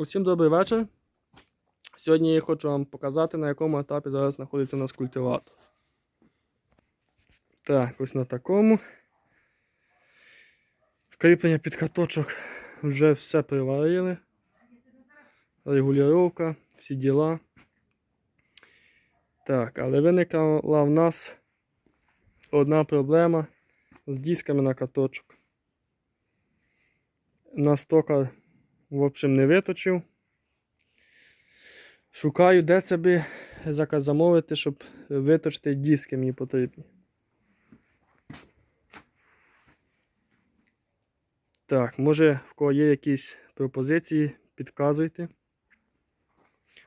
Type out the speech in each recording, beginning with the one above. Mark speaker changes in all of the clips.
Speaker 1: Усім добрий вечір. Сьогодні я хочу вам показати, на якому етапі зараз знаходиться у нас культиватор. Так, ось на такому. Кріплення під каточок вже все приварили. Регулювання, всі діла. Так, але виникла в нас одна проблема з дисками на каточок. Нас токар, в общем, не виточив. Шукаю, де це би заказ замовити, щоб виточити диски мені потрібні. Так, може в кого є якісь пропозиції, підказуйте.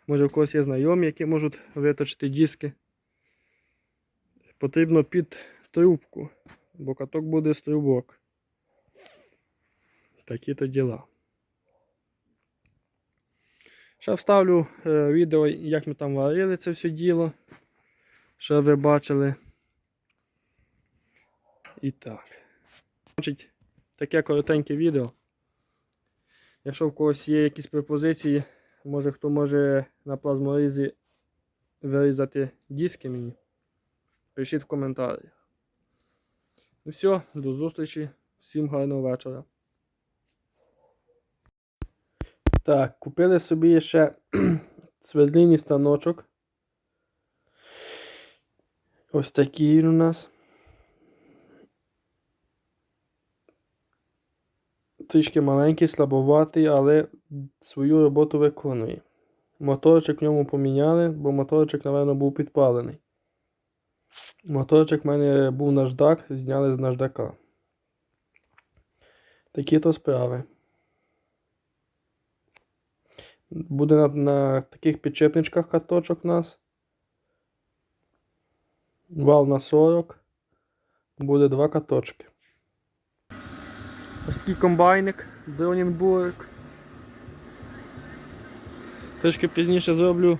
Speaker 1: Може, в когось є знайомі, які можуть виточити диски. Потрібно під трубку, бо каток буде з трубок. Такі то діла. Ще вставлю е, відео, як ми там варили це все діло. Що ви бачили. І так. Значить, таке коротеньке відео. Якщо в когось є якісь пропозиції, може хто може на плазморізі вирізати диски мені, пишіть в коментарях. Ну все, до зустрічі. Всім гарного вечора. Так, купили собі ще свердлінний станочок. Ось такий він у нас. Трішки маленький, слабоватий, але свою роботу виконує. Моторчик в ньому поміняли, бо моторчик, напевно, був підпалений. Моторчик в мене був наждак, зняли з наждака. Такі то справи. Буде на, на таких підчепничках каточок у нас. Вал на 40. Буде два каточки. Ось такий комбайник, Бронінбург. Трішки пізніше зроблю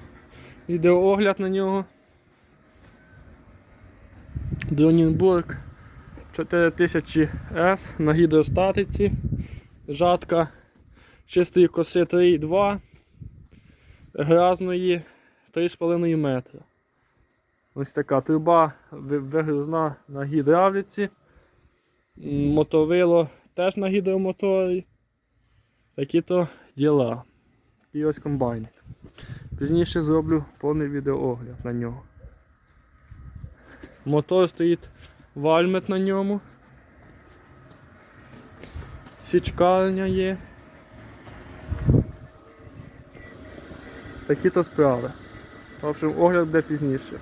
Speaker 1: відеоогляд на нього. Бронінбург 4000S на гідростатиці. Жатка чистої коси 3,2 грязної 3,5 метра. Ось така труба вигрузна на гідравліці. Мотовило теж на гідромоторі. Такі то діла. І ось комбайник. Пізніше зроблю повний відеоогляд на нього. Мотор стоїть вальмет на ньому. Січкарня є. Такі то справи. В общем, огляд буде пізніше.